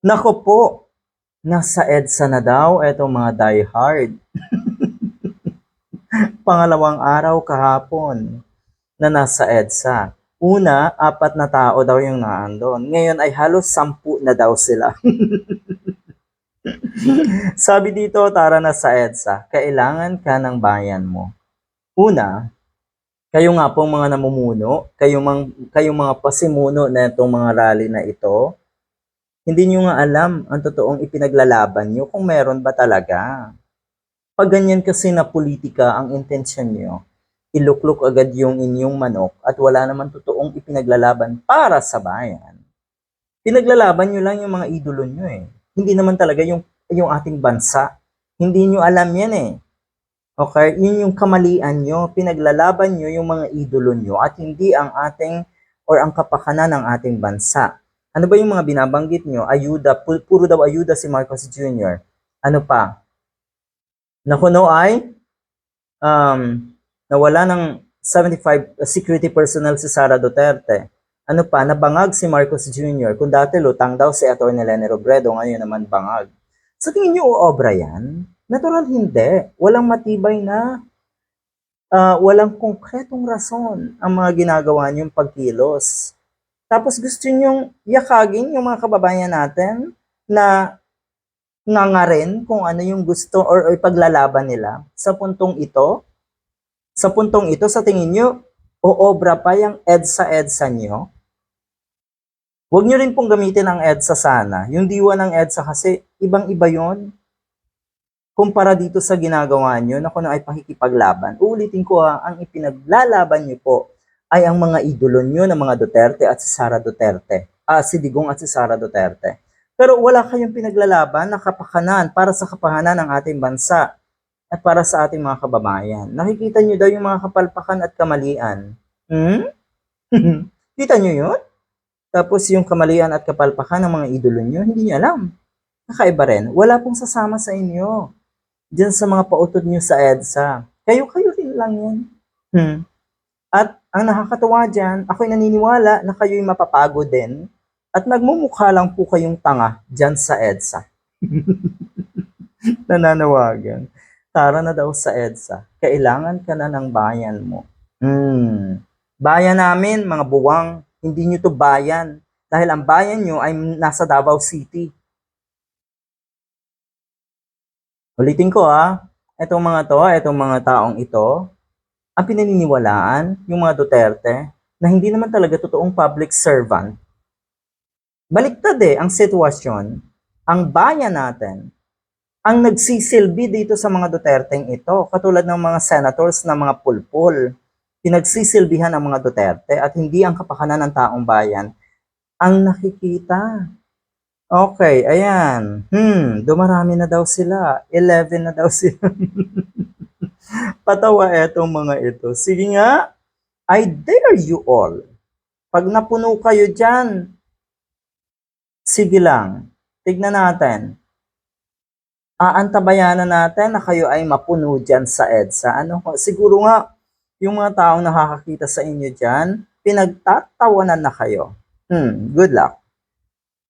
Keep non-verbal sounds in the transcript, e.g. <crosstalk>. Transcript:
Nako po, nasa EDSA na daw etong mga diehard. <laughs> Pangalawang araw kahapon na nasa EDSA. Una, apat na tao daw yung naandon. Ngayon ay halos sampu na daw sila. <laughs> Sabi dito, tara na sa EDSA, kailangan ka ng bayan mo. Una, kayo nga pong mga namumuno, kayo mang, kayong mga pasimuno na itong mga rally na ito, hindi nyo nga alam ang totoong ipinaglalaban nyo kung meron ba talaga. Pag ganyan kasi na politika ang intensyon nyo, iluklok agad yung inyong manok at wala naman totoong ipinaglalaban para sa bayan. Pinaglalaban nyo lang yung mga idolo nyo eh. Hindi naman talaga yung, yung ating bansa. Hindi nyo alam yan eh. Okay? Yun yung kamalian nyo. Pinaglalaban nyo yung mga idolo nyo at hindi ang ating or ang kapakanan ng ating bansa. Ano ba yung mga binabanggit nyo? Ayuda, pu- puro daw ayuda si Marcos Jr. Ano pa? Nakuno ay um, nawala ng 75 security personnel si Sara Duterte. Ano pa, nabangag si Marcos Jr. Kung dati lutang daw si Atty. Lene Robredo, ngayon naman bangag. Sa tingin niyo uobra yan? Natural hindi. Walang matibay na, ah, walang konkretong rason ang mga ginagawa niyong pagkilos. Tapos gusto niyong yakagin yung mga kababayan natin na nangarin kung ano yung gusto or, or paglalaban nila sa puntong ito. Sa puntong ito, sa tingin nyo, oobra pa yung EDSA-EDSA nyo? Huwag nyo rin pong gamitin ang EDSA sana. Yung diwa ng EDSA kasi, ibang-iba yon kumpara dito sa ginagawa nyo na kung ano ay pakikipaglaban. Uulitin ko ha, ang ipinaglalaban nyo po ay ang mga idolo nyo ng mga Duterte at si Sara Duterte. Ah, si Digong at si Sara Duterte. Pero wala kayong pinaglalaban na kapakanan para sa kapahanan ng ating bansa at para sa ating mga kababayan. Nakikita nyo daw yung mga kapalpakan at kamalian. Hmm? <laughs> Kita nyo yun? Tapos yung kamalian at kapalpakan ng mga idolo nyo, hindi nyo alam. Kakaiba rin. Wala pong sasama sa inyo. Diyan sa mga pautod nyo sa EDSA. Kayo-kayo rin lang yan. Hmm. At ang nakakatuwa dyan, ako'y naniniwala na kayo'y mapapagod din at nagmumukha lang po kayong tanga dyan sa EDSA. <laughs> Nananawagan. Tara na daw sa EDSA. Kailangan ka na ng bayan mo. Hmm. Bayan namin, mga buwang, hindi nyo to bayan. Dahil ang bayan nyo ay nasa Davao City. Ulitin ko ha, itong mga to, itong mga taong ito, ang pinaniniwalaan, yung mga Duterte, na hindi naman talaga totoong public servant. Baliktad eh, ang sitwasyon, ang bayan natin, ang nagsisilbi dito sa mga Duterteng ito, katulad ng mga senators na mga pulpul, pinagsisilbihan ng mga Duterte at hindi ang kapakanan ng taong bayan ang nakikita. Okay, ayan. Hmm, dumarami na daw sila. 11 na daw sila. <laughs> <laughs> Patawa etong mga ito. Sige nga, I dare you all. Pag napuno kayo dyan, sige lang. Tignan natin. Aantabayanan natin na kayo ay mapuno dyan sa EDSA. Ano, siguro nga, yung mga taong nakakakita sa inyo dyan, pinagtatawanan na kayo. Hmm, good luck.